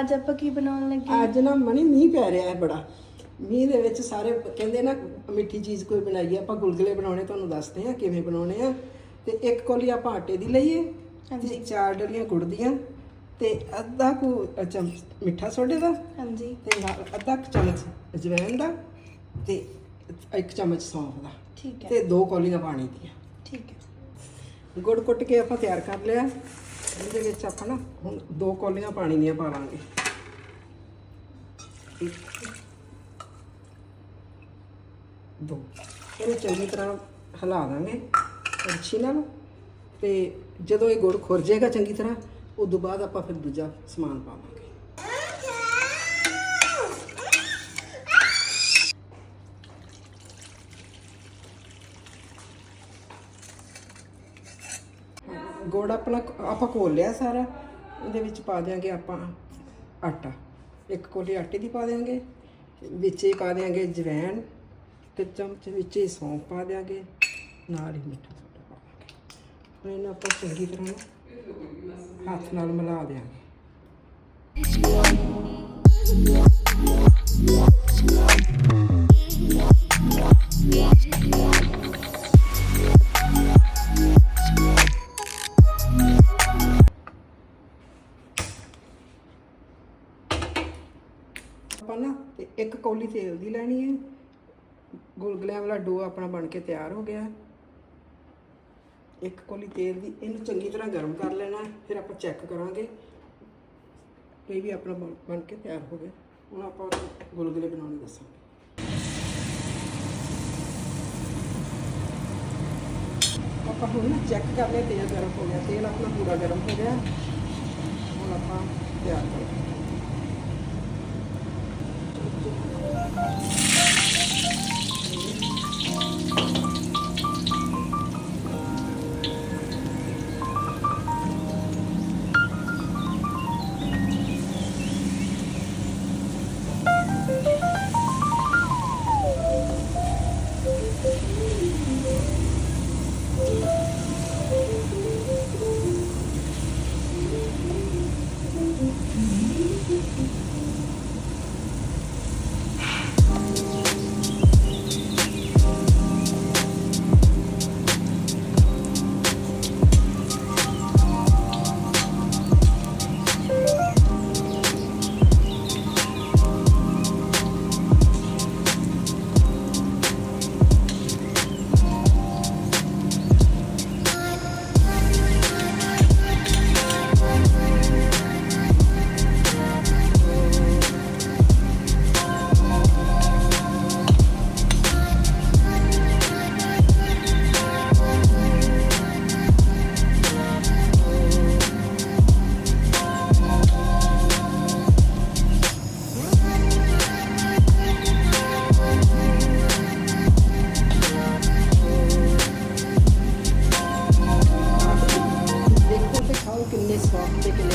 ਅੱਜ ਆਪਾਂ ਕੀ ਬਣਾਉਣ ਲੱਗੇ ਹਾਂ? ਅੱਜ ਨਾ ਮਣੀ ਮੀਂਹ ਪੈ ਰਿਹਾ ਹੈ ਬੜਾ। ਮੀਂਹ ਦੇ ਵਿੱਚ ਸਾਰੇ ਕਹਿੰਦੇ ਨਾ ਮਿੱਠੀ ਚੀਜ਼ ਕੋਈ ਬਣਾਈਏ ਆਪਾਂ ਗੁਲਗੁਲੇ ਬਣਾਉਣੇ ਤੁਹਾਨੂੰ ਦੱਸਦੇ ਆ ਕਿਵੇਂ ਬਣਾਉਣੇ ਆ। ਤੇ ਇੱਕ ਕੋਲੀ ਆਪਾਂ ਆਟੇ ਦੀ ਲਈਏ ਤੇ ਚਾਰ ਡਲੀਆਂ ਗੁੜ ਦੀਆਂ ਤੇ ਅੱਧਾ ਕੁ ਚਮਚ ਮਿੱਠਾ ਸੋਡੇ ਦਾ ਹਾਂਜੀ। ਤੇ ਨਾਲ ਅੱਧਾ ਕੁ ਚਮਚ ਅਜਵਾਇਣ ਦਾ ਤੇ ਇੱਕ ਚਮਚ ਸੌਂਫ ਦਾ। ਠੀਕ ਹੈ। ਤੇ ਦੋ ਕੋਲੀਆਂ ਪਾਣੀ ਦੀਆਂ। ਠੀਕ ਹੈ। ਗੁੜ ਕੁੱਟ ਕੇ ਆਪਾਂ ਤਿਆਰ ਕਰ ਲਿਆ। ਇਹਦੇ ਵਿੱਚ ਆਪਾਂ ਨਾ ਹੁਣ ਦੋ ਕੋਲੀਆਂ ਪਾਣੀ ਦੀਆਂ ਪਾ ਲਾਂਗੇ ਇੱਕ ਦੋ। ਇਹਨੂੰ ਚੰਗੀ ਤਰ੍ਹਾਂ ਹਿਲਾ ਦਾਂਗੇ ਅੱਛੀ ਨਾਲ। ਤੇ ਜਦੋਂ ਇਹ ਗੁੜ ਖੁਰ ਜਾਏਗਾ ਚੰਗੀ ਤਰ੍ਹਾਂ, ਉਦੋਂ ਬਾਅਦ ਆਪਾਂ ਫਿਰ ਦੂਜਾ ਸਮਾਨ ਪਾਵਾਂਗੇ। ਗੁੜ ਆਪਣਾ ਆਪਾਂ ਘੋਲ ਲਿਆ ਸਾਰਾ, ਉਹਦੇ ਵਿੱਚ ਪਾ ਦਿਆਂਗੇ ਆਪਾਂ ਆਟਾ। ਇੱਕ ਕੋਲੀ ਆਟੇ ਦੀ ਪਾ ਦਿਆਂਗੇ, ਵਿੱਚ ਹੀ ਪਾ ਦਿਆਂਗੇ ਜਵੈਣ ਤੇ ਚਮਚ ਵਿੱਚ ਹੀ ਸੌਂਫ ਪਾ ਦਿਆਂਗੇ, ਨਾਲ ਹੀ ਮਿੱਠਾ ਸੋਡਾ ਪਾ ਦਿਆਂਗੇ। ਹੁਣ ਆਪਾਂ ਚੰਗੀ ਤਰ੍ਹਾਂ ਹੱਥ ਨਾਲ ਮਿਲਾ ਦਿਆਂਗੇ। ਆਪਾਂ ਨਾ ਤੇ ਇੱਕ ਕੌਲੀ ਤੇਲ ਦੀ ਲੈਣੀ ਹੈ। ਗੁਲਗੁਲਿਆਂ ਵਾਲਾ ਡੋ ਆਪਣਾ ਬਣ ਕੇ ਤਿਆਰ ਹੋ ਗਿਆ। ਇੱਕ ਕੌਲੀ ਤੇਲ ਦੀ ਇਹਨੂੰ ਚੰਗੀ ਤਰ੍ਹਾਂ ਗਰਮ ਕਰ ਲੈਣਾ ਫਿਰ ਆਪਾਂ ਚੈੱਕ ਕਰਾਂਗੇ। ਇਹ ਵੀ ਆਪਣਾ ਬਣ- ਬਣ ਕੇ ਤਿਆਰ ਹੋ ਗਿਆ। ਹੁਣ ਆਪਾਂ ਉਹਦੇ ਗੁਲਗੁਲੇ ਬਣਾਉਣੇ ਦੱਸਾਂਗੇ। ਆਪਾਂ ਹੁਣ ਨਾ ਚੈੱਕ ਕਰ ਲਿਆ, ਤੇਲ ਗਰਮ ਹੋ ਗਿਆ, ਤੇਲ ਆਪਣਾ ਪੂਰਾ ਗਰਮ ਹੋ ਗਿਆ। ਹੁਣ ਆਪਾਂ ਤਿਆਰ ਕਰਾਂਗੇ। this one.